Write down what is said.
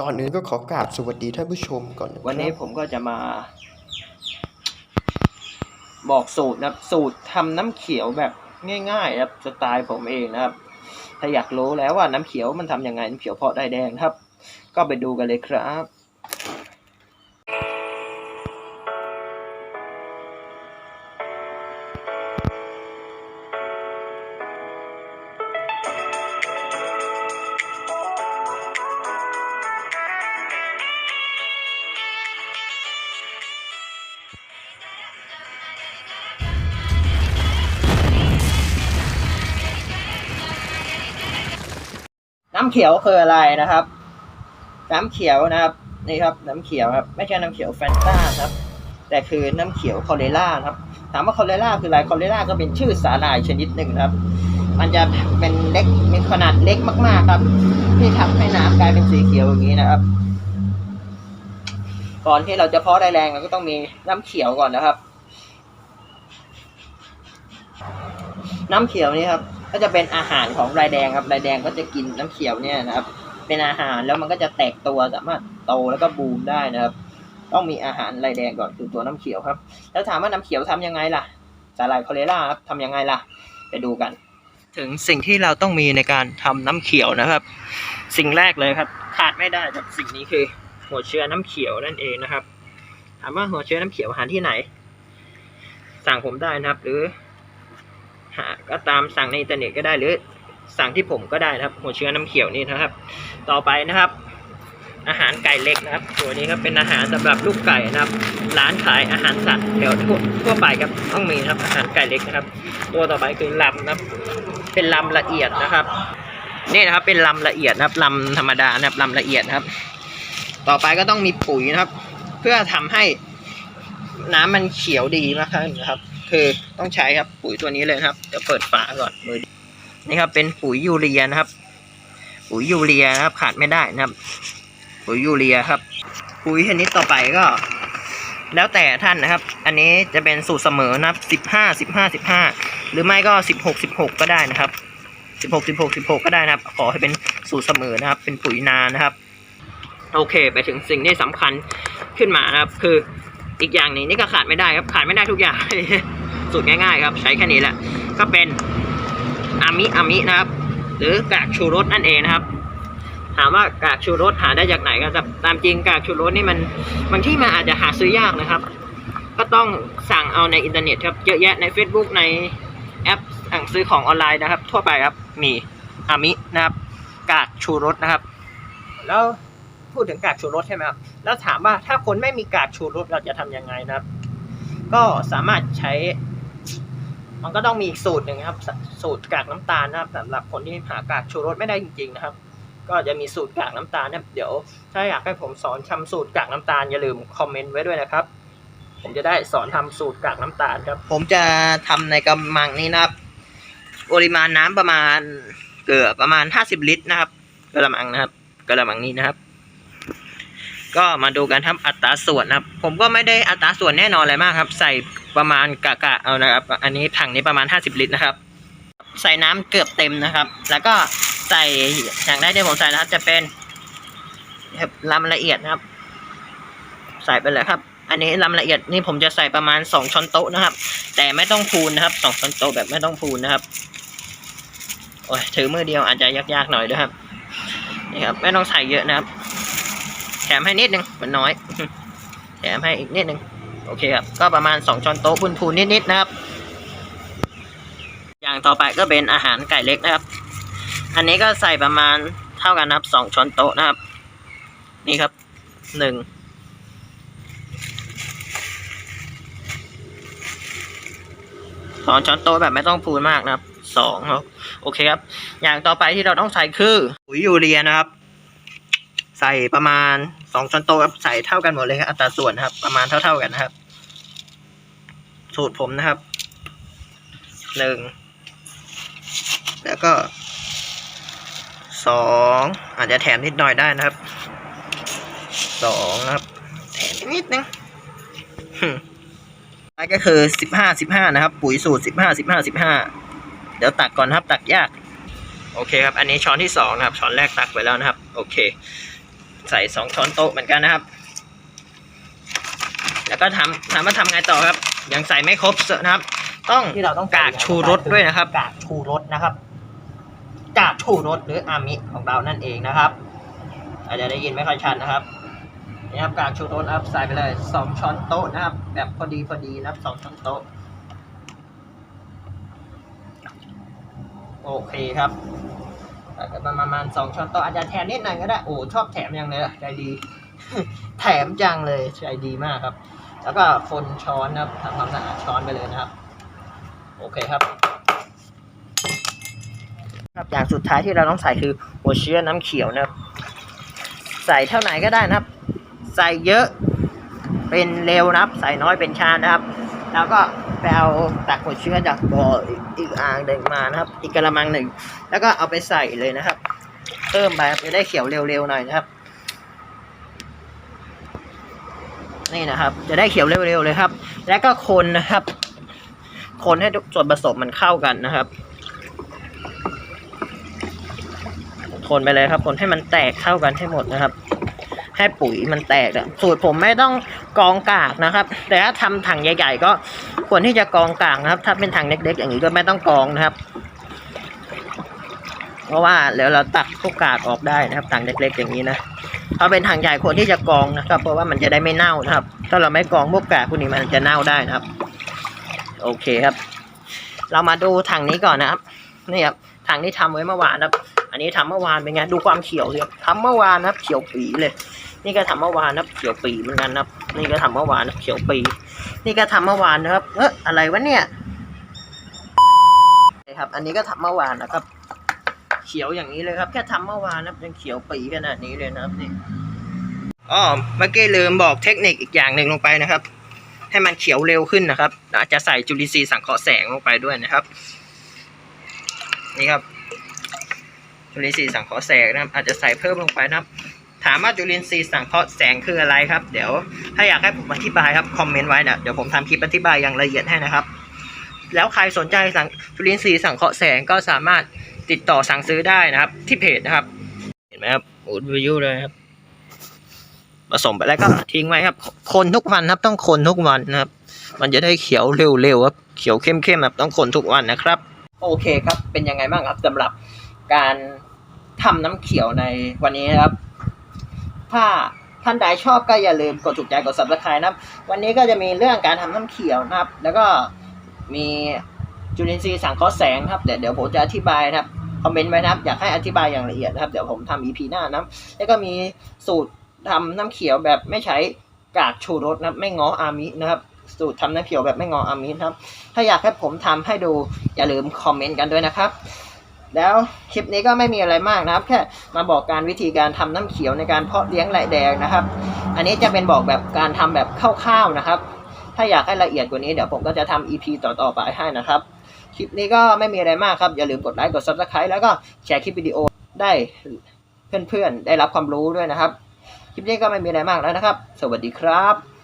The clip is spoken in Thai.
ก่อนอื่นก็ขอกราบสวัสดีท่านผู้ชมก่อนวันนี้ผมก็จะมา บอกสูตรนะครับ สูตรทำน้ำเขียวแบบง่ายๆครับสไตล์ผมเองนะครับ ถ้าอยากรู้แล้วว่าน้ำเขียวมันทำยังไงน้ำเขียวเพาะได้แดงครับ ก็ไปดูกันเลยครับ น้ำเขียวคืออะไรนะครับ น้ำเขียวนะครับนี่ครับน้ำเขียวครับไม่ใช่น้ำเขียวแฟนต้าครับ แต่คือน้ำเขียวคอเรล่าครับ ถามว่าคอเรล่าคืออะไรคอเรล่าก็เป็นชื่อสาหร่ายชนิดหนึ่งครับ มันจะเป็นเล็กมีขนาดเล็กมากๆครับ ที่ทำให้น้ำกลายเป็นสีเขียวอย่างนี้นะครับ ก่อนที่เราจะเพาะได้แรงเราก็ต้องมีน้ำเขียวก่อนนะครับ น้ำเขียวนี่ครับ ก็จะเป็นอาหารของรายแดงครับรายแดงก็จะกินน้ำเขียวเนี่ยนะครับ เป็นอาหารแล้วมันก็จะแตกตัวสามารถโตแล้วก็บูมได้นะครับ ต้องมีอาหารรายแดงก่อนคือตัวน้ำเขียวครับ แล้วถามว่าน้ำเขียวทำยังไงล่ะสาหร่ายคอเลราครับทำยังไงล่ะ ไปดูกัน ถึงสิ่งที่เราต้องมีในการทำน้ำเขียวนะครับ สิ่งแรกเลยครับ ขาดไม่ได้ครับสิ่งนี้คือ หัวเชื้อน้ำเขียวนั่นเองนะครับ ถามว่าหัวเชื้อน้ำเขียวหาที่ไหน สั่งผมได้นะครับ หรือ หาก็ตามสั่งในอินเทอร์เน็ตก็ได้หรือสั่งที่ผมก็ได้นะครับ หัวเชื้อน้ำเขียวนี่นะครับ ต่อไปนะครับ อาหารไก่เล็กนะครับ ตัวนี้ครับเป็นอาหารสำหรับลูกไก่นะครับ ร้านขายอาหารสัตว์แถวทั่วทั่วไปครับต้องมีนะครับอาหารไก่เล็กนะครับ ตัวต่อไปคือลำนะครับ เป็นลำละเอียดนะครับนี่นะครับเป็นลำละเอียดนะครับลำธรรมดานะครับลำละเอียดนะครับ ต่อไปก็ต้องมีปุ๋ยนะครับ เพื่อทำให้น้ำมันเขียวดีมากขึ้นนะครับ คือต้องใช้ครับปุ๋ยตัวนี้เลยครับเดี๋ยวเปิดฝาก่อนมือนี่ครับ เป็นปุ๋ยยูเรียนะครับ ปุ๋ยยูเรียนะครับ ขาดไม่ได้นะครับ ปุ๋ยยูเรียครับ ปุ๋ยชนิดต่อไปก็ แล้วแต่ท่านนะครับ อันนี้จะเป็นสูตรเสมอนะครับสิบห้าสิบห้าสิบห้าหรือไม่ก็สิบหกสิบหกก็ได้นะครับสิบหกสิบหกสิบหกก็ได้นะครับ ขอให้เป็นสูตรเสมอนะครับ เป็นปุ๋ยนานะครับ โอเค ไปถึงสิ่งที่สำคัญขึ้นมานะครับ คืออีกอย่างหนึงนี่ก็ขาดไม่ได้ครับ ขาดไม่ได้ทุกอย่าง สูตรง่ายๆครับ ใช้แค่นี้แหละ ก็เป็นอามิอามินะครับ หรือกากชูรสนั่นเองนะครับ ถามว่ากากชูรสหาได้จากไหนกันครับตามจริงกากชูรสนี่มันบางที่มันอาจจะหาซื้อยากนะครับ ก็ต้องสั่งเอาในอินเทอร์เน็ตครับเยอะแยะใน Facebook ในแอปสั่งซื้อของออนไลน์นะครับ ทั่วไปครับมีอามินะครับ กากชูรสนะครับ แล้วพูดถึงกากชูรสใช่ไหมครับ แล้วถามว่าถ้าคนไม่มีกากชูรสเราจะทำยังไงนะครับ ก็สามารถใช้ มันก็ต้องมีอีกสูตรหนึ่งครับสูตรกากน้ำตาลนะครับสำหรับคนที่หากากชูรสไม่ได้จริงๆนะครับ ก็จะมีสูตรกากน้ำตาลนะเดี๋ยว ถ้าอยากให้ผมสอนทำสูตรกากน้ำตาลอย่าลืมคอมเมนต์ไว้ด้วยนะครับ ผมจะได้สอนทำสูตรกากน้ำตาลครับ ผมจะทำในกำมังนี้นะครับปริมาณน้ำประมาณเกือบประมาณห้าสิบลิตรนะครับกระมังนะครับกระมังนี้นะครับ ก็มาดูกันทำอัตราส่วนนะครับ ผมก็ไม่ได้อัตราส่วนแน่นอนอะไรมากครับ ใส่ ประมาณกะกะเอานะครับ อันนี้ถังนี้ประมาณห้าสิบลิตรนะครับ ใส่น้ำเกือบเต็มนะครับ แล้วก็ใส่อย่างแรกที่ผมใส่นะครับจะเป็นลำละเอียดนะครับ ใส่ไปเลยครับ อันนี้ลำละเอียดนี่ผมจะใส่ประมาณสองช้อนโต๊ะนะครับ แต่ไม่ต้องพูนนะครับสองช้อนโต๊ะแบบไม่ต้องพูนนะครับโอ้ยถือมือเดียวอาจจะยากๆหน่อยด้วยครับนี่ครับไม่ต้องใส่เยอะนะครับ แถมให้นิดนึงมันน้อย แถมให้อีกนิดนึง โอเคครับ ก็ประมาณสองช้อนโต๊ะพูนๆนิดๆนะครับ อย่างต่อไปก็เป็นอาหารไก่เล็กนะครับ อันนี้ก็ใส่ประมาณเท่ากันนะครับสองช้อนโต๊ะนะครับ นี่ครับหนึ่งสองช้อนโต๊ะแบบไม่ต้องพูนมากนะครับสองโอเคครับ อย่างต่อไปที่เราต้องใส่คือปุ๋ยยูเรียนะครับ ใส่ประมาณสองช้อนโต๊ะครับใส่เท่ากันหมดเลยครับอัตราส่วนครับ ประมาณเท่าๆกันนะครับ สูตรผมนะครับหนึ่งแล้วก็สองอาจจะแถมนิดหน่อยได้นะครับสองนะครับ แถมนิดนึงหึไปก็คือสิบห้าสิบห้านะครับ ปุ๋ยสูตรสิบห้าสิบห้าสิบห้าเดี๋ยวตักก่อนครับตักยาก โอเคครับ อันนี้ช้อนที่สองนะครับ ช้อนแรกตักไปแล้วนะครับ โอเค ใส่สองช้อนโต๊ะเหมือนกันนะครับ แล้วก็ทำถามว่าทำไงต่อครับ ยังใส่ไม่ครบนะครับ ต้องที่เราต้องกากชูรสด้วยนะครับ กากชูรสนะครับ กากชูรสหรืออามิของเรานั่นเองนะครับอาจจะได้ยินไม่ค่อยชัดนะครับนี่ครับกากชูรสนะครับใส่ไปเลยสองช้อนโต๊ะนะครับ แบบพอดีพอดีนะครับสองช้อนโต๊ะโอเคครับ ใส่ไปประมาณสองช้อนโต๊ะอาจจะแถมนิดหน่อยก็ได้โอ้ชอบแถมอย่างเลยอะใจดี แถมจังเลยใจดีมากครับ แล้วก็คนช้อนนะครับทำความสะอาดช้อนไปเลยนะครับ โอเคครับครับอย่างสุดท้ายที่เราต้องใส่คือหัวเชื้อน้ำเขียวนะครับ ใส่เท่าไหร่ก็ได้นะครับ ใส่เยอะเป็นเร็วนะครับ ใส่น้อยเป็นช้านะครับ แล้วก็ ไปเอาตักหัวเชื้อจากบ่ออีกอ่างหนึ่งมานะครับ อีกกระมังหนึ่ง แล้วก็เอาไปใส่เลยนะครับ เพิ่มไปครับจะได้เขียวเร็วๆหน่อยนะครับ นี่นะครับ จะได้เขียวเร็วๆเลยครับ แล้วก็คนนะครับ คนให้ทุกส่วนผสมมันเข้ากันนะครับ คนไปเลยครับ คนให้มันแตกเข้ากันให้หมดนะครับ ให้ปุ๋ยมันแตกอะสูตรผมไม่ต้องกองกากนะครับ แต่ถ้าทำถังใหญ่ ๆ ก็ควรที่จะกองกากนะครับ ถ้าเป็นถังเล็ก ๆ อย่างนี้ก็ไม่ต้องกองนะครับ เพราะว่าเดี๋ยวเราตักพวกกากออกได้นะครับถังเล็ก ๆ อย่างนี้นะถ้าเป็นถังใหญ่ควรที่จะกองนะครับ เพราะว่ามันจะได้ไม่เน่านะครับ ถ้าเราไม่กองพวกกากพวกนี้มันจะเน่าได้นะครับ โอเคครับ เรามาดูถังนี้ก่อนนะครับนี่ครับถังที่ทำไว้เมื่อวานครับ อันนี้ทำเมื่อวานเป็นไงดูความเขียวสิครับทำเมื่อวานนะครับเขียวปีเลย นี่ก็ทำเมื่อวานนะเขียวปีเหมือนกันนะนี่ก็ทำเมื่อวานนะเขียวปี นี่ก็ทำเมื่อวานนะครับ เอออะไรวะเนี่ยนะครับ อันนี้ก็ทำเมื่อวานนะครับ เขียวอย่างนี้เลยครับ แค่ทำเมื่อวานนะยังเขียวปีขนาดนี้เลยนะครับนี่อ๋อเมื่อกี้ลืมบอกเทคนิคอีกอย่างหนึ่งลงไปนะครับ ให้มันเขียวเร็วขึ้นนะครับ อาจจะใส่จุลินทรีย์สังเคราะห์แสงลงไปด้วยนะครับ นี่ครับจุลินทรีย์สังเคราะห์แสงนะครับ อาจจะใส่เพิ่มลงไปนะครับ ถามว่าจุลินทรีย์สังเคราะห์แสงคืออะไรครับ เดี๋ยวถ้าอยากให้ผมอธิบายครับคอมเมนต์ไว้นะเดี๋ยวผมทำคลิปอธิบายอย่างละเอียดให้นะครับ แล้วใครสนใจสังจุลินทรีย์สังเคราะห์แสงก็สามารถติดต่อสั่งซื้อได้นะครับ ที่เพจนะครับ เห็นไหมครับโอ้วิวเลยครับผสมไปแล้วก็ทิ้งไว้ครับ คนทุกวันครับต้องคนทุกวันนะครับ มันจะได้เขียวเร็วๆครับเขียวเข้มๆแบบต้องคนทุกวันนะครับ โอเคครับ เป็นยังไงบ้างครับสำหรับการทำน้ำเขียวในวันนี้นะครับ ถ้าท่านใดชอบก็อย่าลืมกดถูกใจกด subscribe นะครับ วันนี้ก็จะมีเรื่องการทำน้ำเขียวนะครับ แล้วก็มีจุลินทรีย์สังเคราะห์แสงครับเดี๋ยวเดี๋ยวผมจะอธิบายนะครับคอมเมนต์ไว้นะครับ อยากให้อธิบายอย่างละเอียดนะครับ เดี๋ยวผมทำ EP หน้านะแล้วก็มีสูตรทำน้ำเขียวแบบไม่ใช้กากชูรสนะครับ ไม่ง้ออามินะครับ สูตรทำน้ำเขียวแบบไม่งออามินะครับ ถ้าอยากให้ผมทำให้ดูอย่าลืมคอมเมนต์กันด้วยนะครับ แล้วคลิปนี้ก็ไม่มีอะไรมากนะครับ แค่มาบอกการวิธีการทำน้ำเขียวในการเพาะเลี้ยงไหลแดงนะครับ อันนี้จะเป็นบอกแบบการทำแบบคร่าวๆนะครับ ถ้าอยากให้ละเอียดกว่านี้เดี๋ยวผมก็จะทำ EP ต่อๆไปให้นะครับ คลิปนี้ก็ไม่มีอะไรมากครับ อย่าลืมกดไลค์กด Subscribe แล้วก็แชร์คลิปวิดีโอได้เพื่อนๆ ได้รับความรู้ด้วยนะครับ คลิปนี้ก็ไม่มีอะไรมากแล้วนะครับ สวัสดีครับ